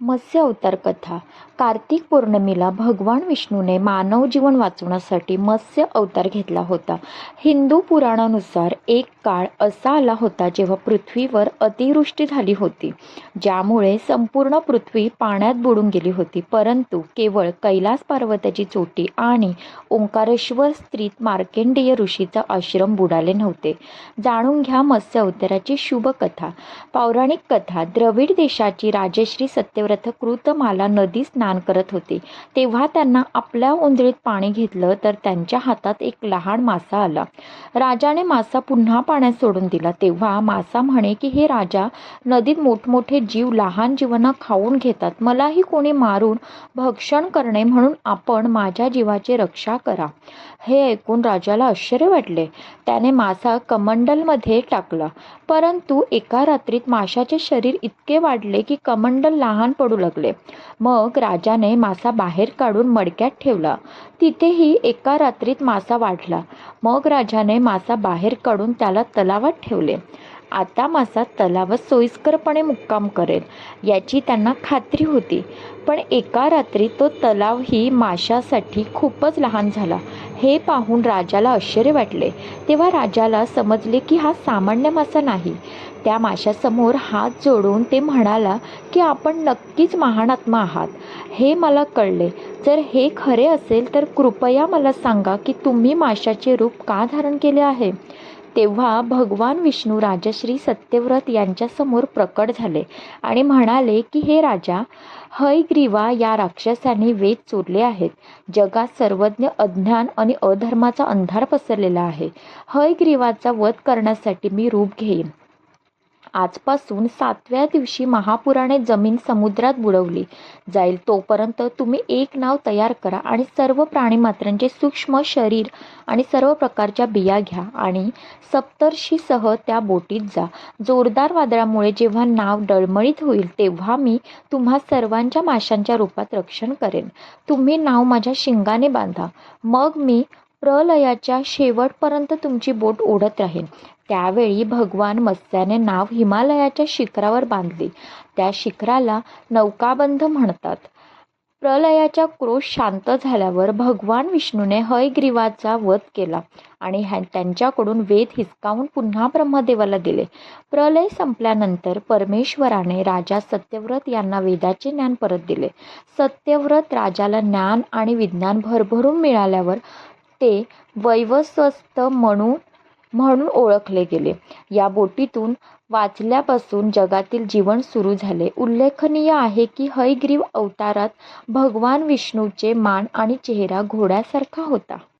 मत्स्य अवतार कथा कार्तिक पौर्णिमेला भगवान विष्णूने मानव जीवन वाचवण्यासाठी मत्स्य अवतार घेतला होता. हिंदू पुराणानुसार एक काळ असा आला होता जेव्हा पृथ्वीवर अतिवृष्टी झाली होती ज्यामुळे संपूर्ण पृथ्वी पाण्यात बुडून गेली होती. परंतु केवळ कैलास पर्वताची चोटी आणि ओंकारेश्वर स्त्रीत मार्केंडेय ऋषीचा आश्रम बुडाले नव्हते. जाणून घ्या मत्स्य अवताराची शुभकथा. पौराणिक कथा. द्रविड देशाची राजश्री सत्य देवरथ कृतमाला नदी स्नान करत होती. तेव्हा त्यांना आपल्या उंजळीत पाणी घेतलं तर त्यांच्या हातात एक लहान मासा आला. राजाने मासा पुन्हा पाण्यात सोडून दिला. तेव्हा मासा म्हणे की हे राजा नदीत मोठमोठे जीव लहान जीवांना खाऊन घेतात. मलाही कोणी मारून भक्षण करणे म्हणून आपण माझ्या जीवाची रक्षा करा. हे ऐकून राजाला आश्चर्य वाटले. त्याने मासा कमंडलमध्ये टाकला. परंतु एका रात्रीत माशाचे शरीर इतके वाढले की कमंडल लहान पडू लागले. मग राजाने मासा बाहेर काढून मडक्यात ठेवला. तिथेही एका रात्रीत मासा वाढला. मग राजाने मासा बाहेर काढून त्याला तलावात ठेवले. आता मासा तलावात सोयीस्करपणे मुक्काम करेल याची त्यांना खात्री होती. पण एका रात्री तो तलावही माशासाठी खूपच लहान झाला. हे पाहून राजाला आश्चर्य वाटले. तेव्हा राजाला समजले की हा सामान्य मासा नाही. त्या माशासमोर हात जोडून ते म्हणाला की आपण नक्कीच महान आत्मा आहात. हे मला कळले. जर हे खरे असेल तर कृपया मला सांगा की तुम्ही माशाचे रूप का धारण केले आहे? तेव्हा भगवान विष्णू राजश्री सत्यव्रत यांच्यासमोर प्रकट झाले आणि म्हणाले की हे राजा हयग्रीवा या राक्षसाने वेद चोरले आहेत. जगात सर्वज्ञ अज्ञान आणि अधर्माचा अंधार पसरलेला आहे. हयग्रीवाचा वध करण्यासाठी मी रूप घेईन. आजपासून सातव्या दिवशी महापुराने जमीन समुद्रात बुडवली. जाईल तोपर्यंत तुम्ही एक नाव तयार करा आणि सर्व प्राणीमात्रांचे सूक्ष्म शरीर आणि सर्व प्रकारच्या बिया घ्या आणि सप्तर्षीसह त्या बोटीत जा. जोरदार वादळामुळे जेव्हा नाव डळमळीत होईल तेव्हा मी तुम्हा सर्वांच्या माशांच्या रूपात रक्षण करेन. तुम्ही नाव माझ्या शिंगाने बांधा. मग मी प्रलयाच्या शेवटपर्यंत तुमची बोट ओढत राहीन. त्यावेळी भगवान मत्स्याने नाव हिमालयाच्या शिखरावर बांधली. त्या शिखराला नौकाबंध म्हणतात. प्रलयाचा क्रोश शांत झाल्यावर भगवान विष्णूने हयग्रीवाचा वध केला आणि ह्या त्यांच्याकडून वेद हिसकावून पुन्हा ब्रह्मदेवाला दिले. प्रलय संपल्यानंतर परमेश्वराने राजा सत्यव्रत यांना वेदाचे ज्ञान परत दिले. सत्यव्रत राजाला ज्ञान आणि विज्ञान भरभरून मिळाल्यावर ते वैवस्वस्त म्हणून म्हणून ओळखले गेले. या बोटीतून वाचल्यापासून जगातील जीवन सुरू झाले. उल्लेखनीय आहे की हयग्रीव अवतारात भगवान विष्णूचे मान आणि चेहरा घोड्यासारखा होता.